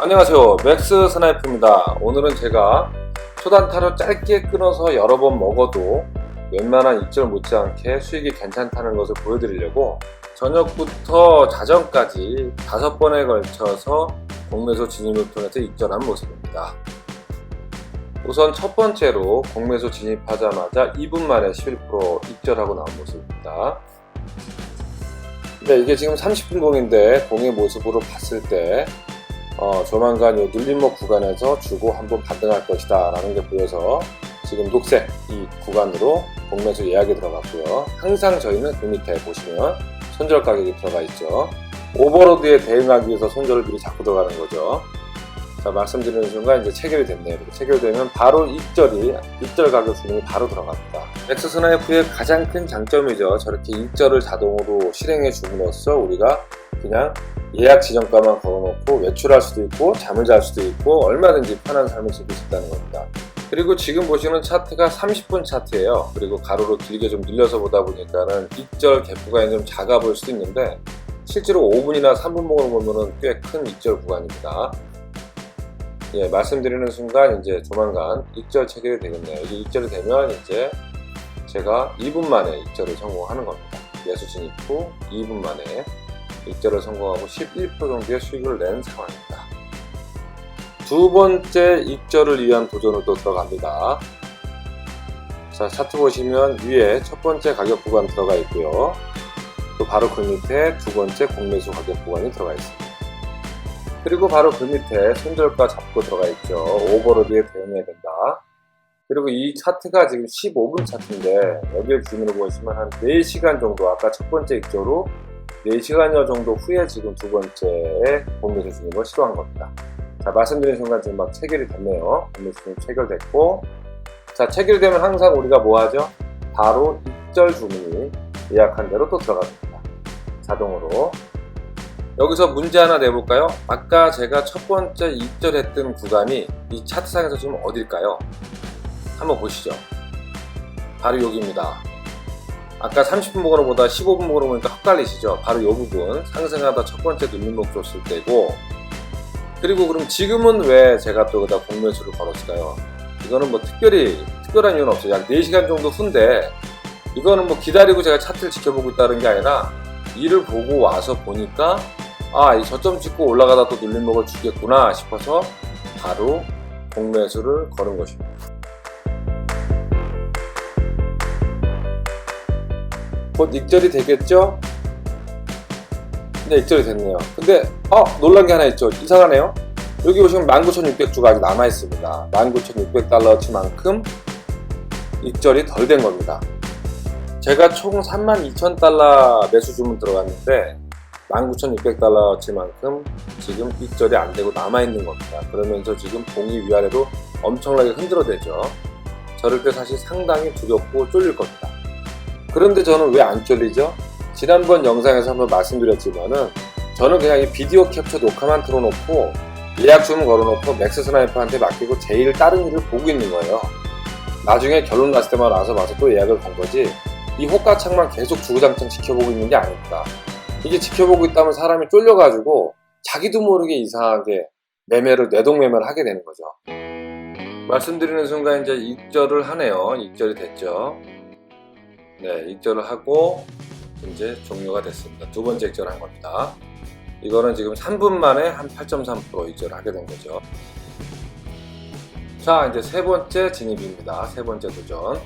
안녕하세요. 맥스 스나이프입니다. 오늘은 제가 초단타로 짧게 끊어서 여러 번 먹어도 웬만한 입절 못지않게 수익이 괜찮다는 것을 보여드리려고 저녁부터 자정까지 다섯 번에 걸쳐서 공매수 진입을 통해서 입절한 모습입니다. 우선 첫 번째로 공매수 진입하자마자 2분 만에 11% 입절하고 나온 모습입니다. 네, 이게 지금 30분 공인데 공의 모습으로 봤을 때 어, 조만간 이 눌림목 구간에서 주고 한번 반등할 것이다 라는 게 보여서 지금 녹색 이 구간으로 공매수 예약이 들어갔고요. 항상 저희는 그 밑에 보시면 손절 가격이 들어가 있죠. 오버로드에 대응하기 위해서 손절을 미리 잡고 들어가는 거죠. 자, 말씀드리는 순간 이제 체결이 됐네요. 체결되면 바로 입절이, 입절 가격 수능이 바로 들어갑니다. 엑스스나이프의 가장 큰 장점이죠. 저렇게 입절을 자동으로 실행해 줌으로써 우리가 그냥 예약 지정가만 걸어놓고 외출할 수도 있고 잠을 잘 수도 있고 얼마든지 편한 삶을 즐길 수 있다는 겁니다. 그리고 지금 보시는 차트가 30분 차트예요. 그리고 가로로 길게 좀 늘려서 보다 보니까는 입절 개프가 좀 작아 보일 수도 있는데 실제로 5분이나 3분목으로 보면은 꽤 큰 입절 구간입니다. 예, 말씀드리는 순간 이제 조만간 입절 체결이 되겠네요. 이게 입절이 되면 이제 제가 2분 만에 입절을 성공하는 겁니다. 매수 진입 후 2분 만에 입절을 성공하고 11% 정도의 수익을 낸 상황입니다. 두 번째 입절을 위한 도전으로 또 들어갑니다. 자, 차트 보시면 위에 첫 번째 가격 구간 들어가 있고요. 또 바로 그 밑에 두 번째 공매수 가격 구간이 들어가 있습니다. 그리고 바로 그 밑에 손절가 잡고 들어가 있죠. 오버로드에 대응해야 된다. 그리고 이 차트가 지금 15분 차트인데 여기를 기준으로 보시면 한 4시간 정도 아까 첫 번째 입절로 4시간여 정도 후에 지금 두 번째에 공매수 진입을 시도한 겁니다. 자, 말씀드린 순간 지금 막 체결이 됐네요. 공매수 진입 체결됐고, 자, 체결되면 항상 우리가 뭐 하죠? 바로 입절 주문이 예약한 대로 또 들어갑니다. 자동으로. 여기서 문제 하나 내볼까요? 아까 제가 첫 번째 입절했던 구간이 이 차트상에서 지금 어딜까요? 한번 보시죠. 바로 여기입니다. 아까 30분 목으로 보다 15분 목으로 보니까 헛갈리시죠? 바로 이 부분 상승하다 첫 번째 눌림목 줬을 때고 그리고 그럼 지금은 왜 제가 또 그다 공매수를 걸었을까요? 이거는 뭐 특별히 특별한 이유는 없어요. 약 4시간 정도 후인데 이거는 뭐 기다리고 제가 차트를 지켜보고 있다는 게 아니라 일을 보고 와서 보니까 아, 이 저점 찍고 올라가다 또 눌림목을 주겠구나 싶어서 바로 공매수를 거는 것입니다. 곧 익절이 되겠죠? 네, 익절이 됐네요. 근데, 어, 놀란 게 하나 있죠. 이상하네요. 여기 보시면 19,600주가 아직 남아 있습니다. 19,600달러치만큼 익절이 덜 된 겁니다. 제가 총 32,000달러 매수 주문 들어갔는데, 19,600달러치만큼 지금 익절이 안 되고 남아있는 겁니다. 그러면서 지금 봉이 위아래로 엄청나게 흔들어대죠. 저럴 때 사실 상당히 두렵고 쫄릴 겁니다. 그런데 저는 왜 안 쫄리죠? 지난번 영상에서 한번 말씀드렸지만은 저는 그냥 이 비디오 캡처 녹화만 틀어놓고 예약 주문 걸어놓고 맥스 스나이퍼한테 맡기고 제일 다른 일을 보고 있는 거예요. 나중에 결론 났을 때만 와서 봐서 또 예약을 건 거지 이 호가창만 계속 주구장창 지켜보고 있는 게 아닙니다. 이게 지켜보고 있다면 사람이 쫄려가지고 자기도 모르게 이상하게 매매를 뇌동매매를 하게 되는 거죠. 말씀드리는 순간 이제 입절을 하네요. 입절이 됐죠. 네, 입절을 하고 이제 종료가 됐습니다. 두 번째 입절을 한 겁니다. 이거는 지금 3분 만에 한 8.3% 입절을 하게 된 거죠. 자, 이제 세 번째 진입입니다. 세 번째 도전.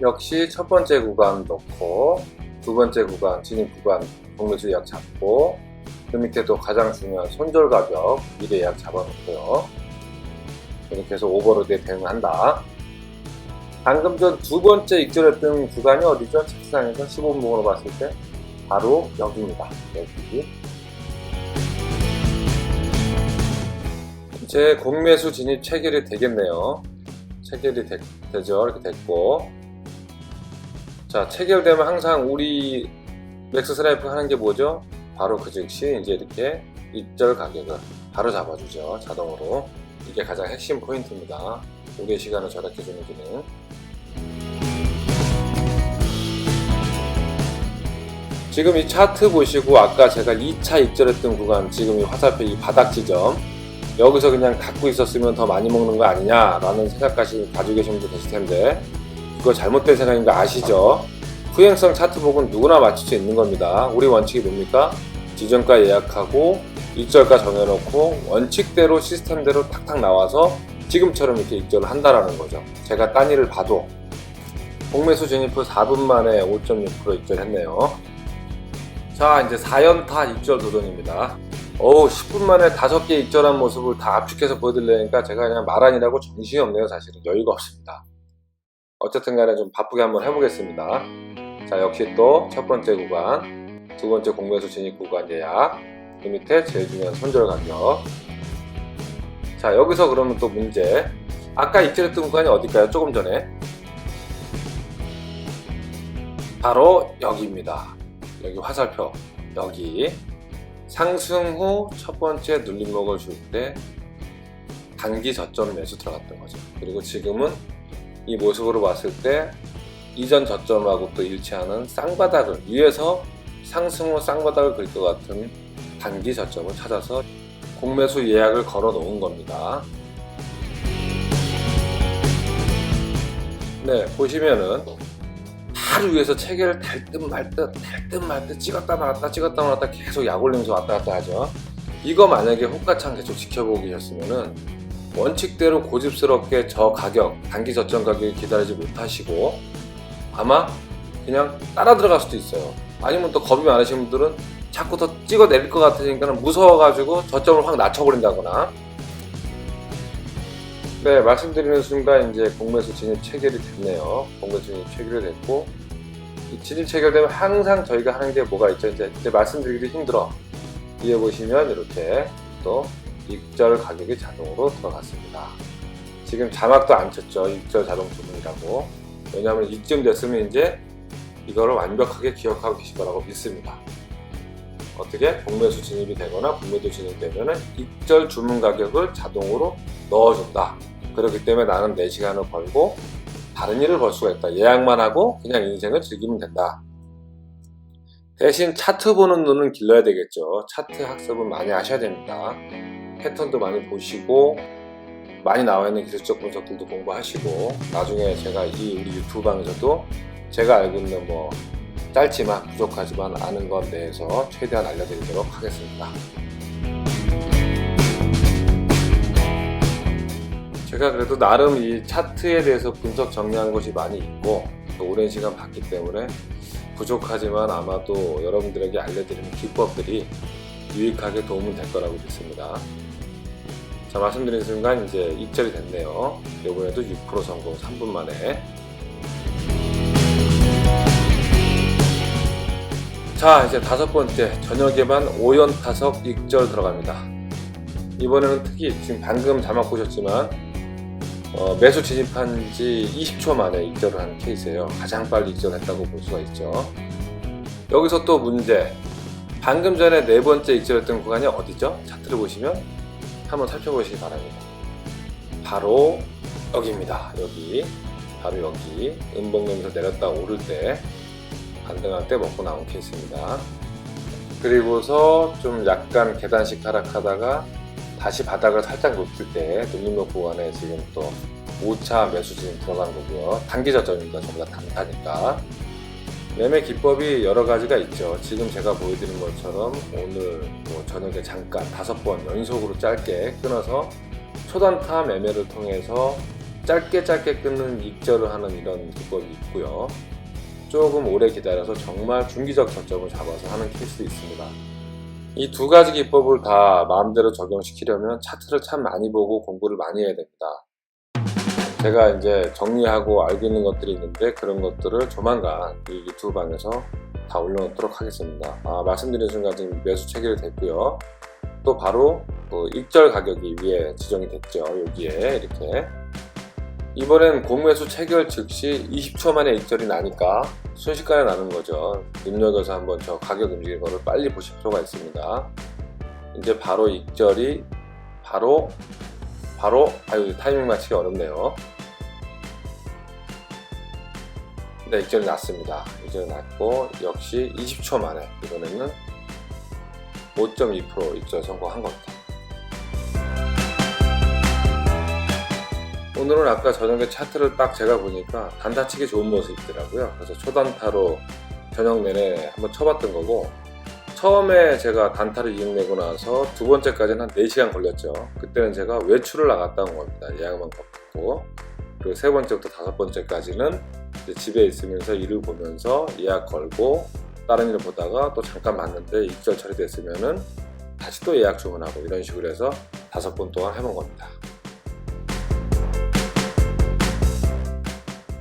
역시 첫 번째 구간 넣고 두 번째 구간 진입 구간 공매수 예약 잡고 그 밑에 또 가장 중요한 손절 가격 미래 예약 잡아놓고요. 이렇게 해서 오버로드에 대응한다. 방금 전 두 번째 익절했던 구간이 어디죠? 책상에서 15분봉으로 봤을 때 바로 여기입니다. 여기. 이제 공매수 진입 체결이 되겠네요. 체결이 되, 되죠. 이렇게 됐고. 자, 체결되면 항상 우리 맥스 스라이프 하는 게 뭐죠? 바로 그 즉시 이제 이렇게 입절 가격을 바로 잡아주죠. 자동으로. 이게 가장 핵심 포인트입니다. 고개 시간을 절약해주는 기능. 지금 이 차트 보시고 아까 제가 2차 입절했던 구간 지금 이 화살표 이 바닥 지점 여기서 그냥 갖고 있었으면 더 많이 먹는 거 아니냐라는 생각까지 가지고 계신 분도 계실 텐데 그거 잘못된 생각인 거 아시죠? 후행성 차트 보고는 누구나 맞출 수 있는 겁니다. 우리 원칙이 뭡니까? 지정가 예약하고 입절가 정해놓고 원칙대로 시스템대로 탁탁 나와서 지금처럼 이렇게 입절을 한다라는 거죠. 제가 딴 일을 봐도 공매수 진입 후 4분 만에 5.6% 입절했네요. 자 이제 4연타 입절 도전입니다. 어우 10분 만에 5개 입절한 모습을 다 압축해서 보여드리려니까 제가 그냥 말하느라고 정신이 없네요 사실은 여유가 없습니다. 어쨌든 간에 좀 바쁘게 한번 해보겠습니다. 자 역시 또 첫 번째 구간 두 번째 공매수 진입 구간 예약 그 밑에 제일 중요한 손절 가격 자 여기서 그러면 또 문제 아까 입절했던 구간이 어딜까요? 조금 전에 바로 여기입니다. 여기 화살표 여기 상승 후 첫 번째 눌림목을 줄 때 단기 저점 매수 들어갔던 거죠. 그리고 지금은 이 모습으로 봤을 때 이전 저점하고 또 일치하는 쌍바닥을 위에서 상승 후 쌍바닥을 그릴 것 같은 단기 저점을 찾아서 공매수 예약을 걸어 놓은 겁니다. 네, 보시면은 하루 위에서 체계를 될듯말 듯, 될듯말 듯 찍었다 말았다 찍었다 말았다 계속 약 올리면서 왔다 갔다 하죠. 이거 만약에 호가창 계속 지켜보고 계셨으면은 원칙대로 고집스럽게 저 가격, 단기 저점 가격을 기다리지 못하시고 아마 그냥 따라 들어갈 수도 있어요. 아니면 또 겁이 많으신 분들은 자꾸 더 찍어 내릴 것 같으니까 무서워가지고 저점을 확 낮춰버린다거나 네, 말씀드리는 순간 이제 공매수 진입 체결이 됐네요. 공매수 진입 체결이 됐고 이 진입 체결되면 항상 저희가 하는 게 뭐가 있죠? 이제, 이제 말씀드리기도 힘들어. 뒤에 보시면 이렇게 또 입절 가격이 자동으로 들어갔습니다. 지금 자막도 안 쳤죠. 입절 자동 주문이라고. 왜냐하면 이쯤 됐으면 이제 이거를 완벽하게 기억하고 계실 거라고 믿습니다. 어떻게 공매수 진입이 되거나 공매도 진입되면 입절 주문 가격을 자동으로 넣어준다. 그렇기 때문에 나는 4시간을 벌고 다른 일을 벌 수가 있다. 예약만 하고 그냥 인생을 즐기면 된다. 대신 차트 보는 눈은 길러야 되겠죠. 차트 학습은 많이 하셔야 됩니다. 패턴도 많이 보시고 많이 나와 있는 기술적 분석들도 공부하시고 나중에 제가 이 우리 유튜브 방에서도 제가 알고 있는 뭐 짧지만 부족하지만 아는 것 내에서 최대한 알려드리도록 하겠습니다. 제가 그래도 나름 이 차트에 대해서 분석 정리한 것이 많이 있고 또 오랜 시간 봤기 때문에 부족하지만 아마도 여러분들에게 알려드리는 기법들이 유익하게 도움이 될 거라고 믿습니다. 자 말씀드린 순간 이제 입절이 됐네요. 이번에도 6% 성공 3분 만에. 자 이제 다섯 번째 저녁에만 5연 타석 입절 들어갑니다. 이번에는 특히 지금 방금 자막 보셨지만 어, 매수 진입한 지 20초 만에 입절을 한 케이스예요. 가장 빨리 입절했다고 볼 수가 있죠. 여기서 또 문제. 방금 전에 네 번째 입절했던 구간이 어디죠? 차트를 보시면 한번 살펴보시기 바랍니다. 바로 여기입니다. 여기. 바로 여기. 음봉면에서 내렸다 오를 때 반등할 때 먹고 나온 케이스입니다. 그리고서 좀 약간 계단식 하락하다가 다시 바닥을 살짝 높일 때 눌림목 구간에 지금 또 5차 매수 진입 들어간 거고요. 단기 저점이니까 전부 다 단타니까. 매매 기법이 여러 가지가 있죠. 지금 제가 보여드린 것처럼 오늘 뭐 저녁에 잠깐 다섯 번 연속으로 짧게 끊어서 초단타 매매를 통해서 짧게 짧게 끊는 입절을 하는 이런 기법이 있고요. 조금 오래 기다려서 정말 중기적 저점을 잡아서 하는 케이스도 있습니다. 이 두 가지 기법을 다 마음대로 적용시키려면 차트를 참 많이 보고 공부를 많이 해야 됩니다. 제가 이제 정리하고 알고 있는 것들이 있는데 그런 것들을 조만간 이 유튜브 방에서 다 올려놓도록 하겠습니다. 아, 말씀드린 순간 지금 매수 체결이 됐고요. 또 바로 그 입절 가격이 위에 지정이 됐죠. 여기에 이렇게 이번엔 공매수 체결 즉시 20초 만에 입절이 나니까 순식간에 나는 거죠. 눈여겨서 한번 저 가격 움직이는 거를 빨리 보실 필요가 있습니다. 이제 바로 입절이 바로 바로 아유 타이밍 맞추기 어렵네요. 네, 입절이 났습니다. 입절이 났고 역시 20초 만에 이번에는 5.2% 입절 성공한 겁니다. 오늘은 아까 저녁에 차트를 딱 제가 보니까 단타치기 좋은 모습이더라고요. 그래서 초단타로 저녁 내내 한번 쳐봤던 거고 처음에 제가 단타를 이용내고 나서 두 번째까지는 한 4시간 걸렸죠. 그때는 제가 외출을 나갔다 온 겁니다. 예약만 받고 그리고 세 번째부터 다섯 번째까지는 집에 있으면서 일을 보면서 예약 걸고 다른 일을 보다가 또 잠깐 봤는데 입절 처리됐으면은 다시 또 예약 주문하고 이런 식으로 해서 다섯 번 동안 해본 겁니다.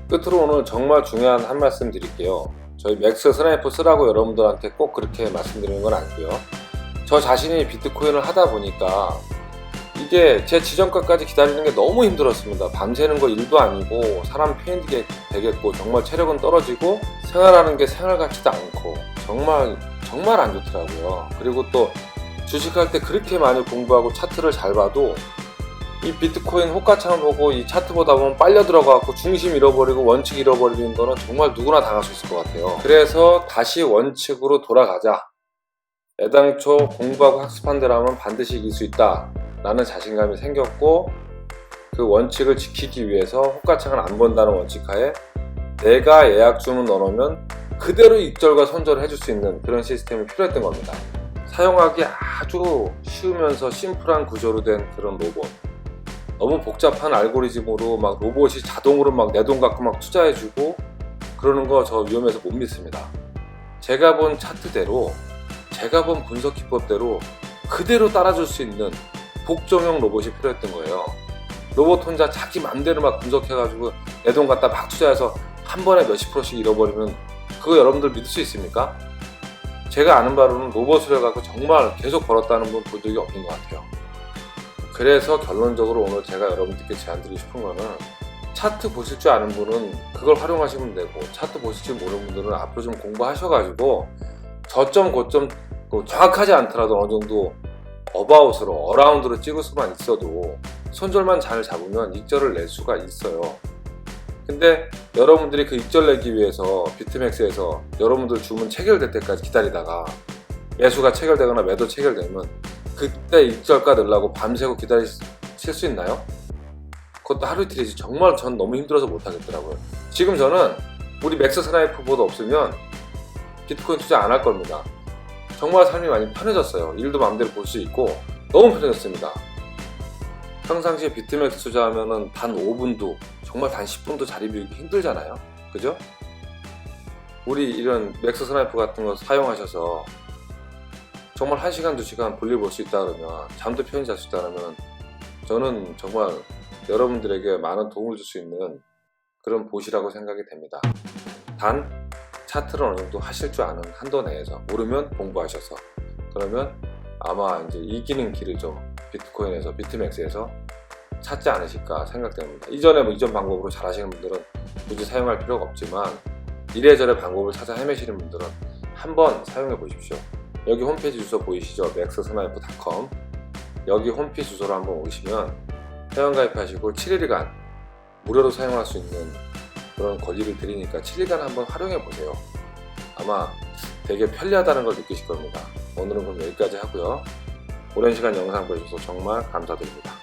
끝으로 오늘 정말 중요한 한 말씀 드릴게요. 저희 맥스 스나이퍼 쓰라고 여러분들한테 꼭 그렇게 말씀드리는 건 아니고요. 저 자신이 비트코인을 하다 보니까 이게 제 지정가까지 기다리는 게 너무 힘들었습니다. 밤새는 거 일도 아니고 사람 페인트게 되겠고 정말 체력은 떨어지고 생활하는 게 생활 같지도 않고 정말 정말 안 좋더라고요. 그리고 또 주식할 때 그렇게 많이 공부하고 차트를 잘 봐도 이 비트코인 호가창을 보고 이 차트 보다 보면 빨려 들어가고 중심 잃어버리고 원칙 잃어버리는 거는 정말 누구나 당할 수 있을 것 같아요. 그래서 다시 원칙으로 돌아가자. 애당초 공부하고 학습한 대로 하면 반드시 이길 수 있다. 라는 자신감이 생겼고 그 원칙을 지키기 위해서 호가창을 안 본다는 원칙하에 내가 예약 주문 넣어놓으면 그대로 입절과 손절을 해줄 수 있는 그런 시스템이 필요했던 겁니다. 사용하기 아주 쉬우면서 심플한 구조로 된 그런 로봇. 너무 복잡한 알고리즘으로 막 로봇이 자동으로 막 내 돈 갖고 막 투자해주고 그러는 거 저 위험해서 못 믿습니다. 제가 본 차트대로 제가 본 분석 기법대로 그대로 따라줄 수 있는 복종형 로봇이 필요했던 거예요. 로봇 혼자 자기 맘대로 막 분석해가지고 내 돈 갖다 막 투자해서 한 번에 몇십 프로씩 잃어버리면 그거 여러분들 믿을 수 있습니까? 제가 아는 바로는 로봇을 해갖고 정말 계속 벌었다는 분 본 적이 없는 것 같아요. 그래서 결론적으로 오늘 제가 여러분들께 제안드리고 싶은 거는 차트 보실 줄 아는 분은 그걸 활용하시면 되고 차트 보실 줄 모르는 분들은 앞으로 좀 공부하셔가지고 저점 고점 그 정확하지 않더라도 어느 정도 어바웃으로 어라운드로 찍을 수만 있어도 손절만 잘 잡으면 익절을 낼 수가 있어요. 근데 여러분들이 그 익절 내기 위해서 비트맥스에서 여러분들 주문 체결될 때까지 기다리다가 매수가 체결되거나 매도 체결되면 그때 익절가 넣으려고 밤새고 기다리실 수 있나요? 그것도 하루 이틀이지 정말 전 너무 힘들어서 못하겠더라고요. 지금 저는 우리 맥스 스나이프 보드 없으면 비트코인 투자 안 할 겁니다. 정말 삶이 많이 편해졌어요. 일도 마음대로 볼 수 있고 너무 편해졌습니다. 평상시에 비트맥스 투자하면은 단 5분도 정말 단 10분도 자리 비우기 힘들잖아요. 그죠? 우리 이런 맥스 스나이프 같은 거 사용하셔서 정말 1시간, 2시간 볼일 볼 수 있다 그러면 잠도 편히 잘 수 있다 그러면 저는 정말 여러분들에게 많은 도움을 줄 수 있는 그런 보시라고 생각이 됩니다. 단 차트를 어느 정도 하실 줄 아는 한도 내에서 모르면 공부하셔서 그러면 아마 이제 이기는 길을 좀 비트코인에서 비트맥스에서 찾지 않으실까 생각됩니다. 이전에 뭐 이전 방법으로 잘 하시는 분들은 굳이 사용할 필요가 없지만 이래저래 방법을 찾아 헤매시는 분들은 한번 사용해 보십시오. 여기 홈페이지 주소 보이시죠? maxsnipe.com 여기 홈페이지 주소로 한번 오시면 회원가입하시고 7일간 무료로 사용할 수 있는 그런 권리를 드리니까 7일간 한번 활용해 보세요. 아마 되게 편리하다는 걸 느끼실 겁니다. 오늘은 그럼 여기까지 하고요. 오랜 시간 영상 보셔서 정말 감사드립니다.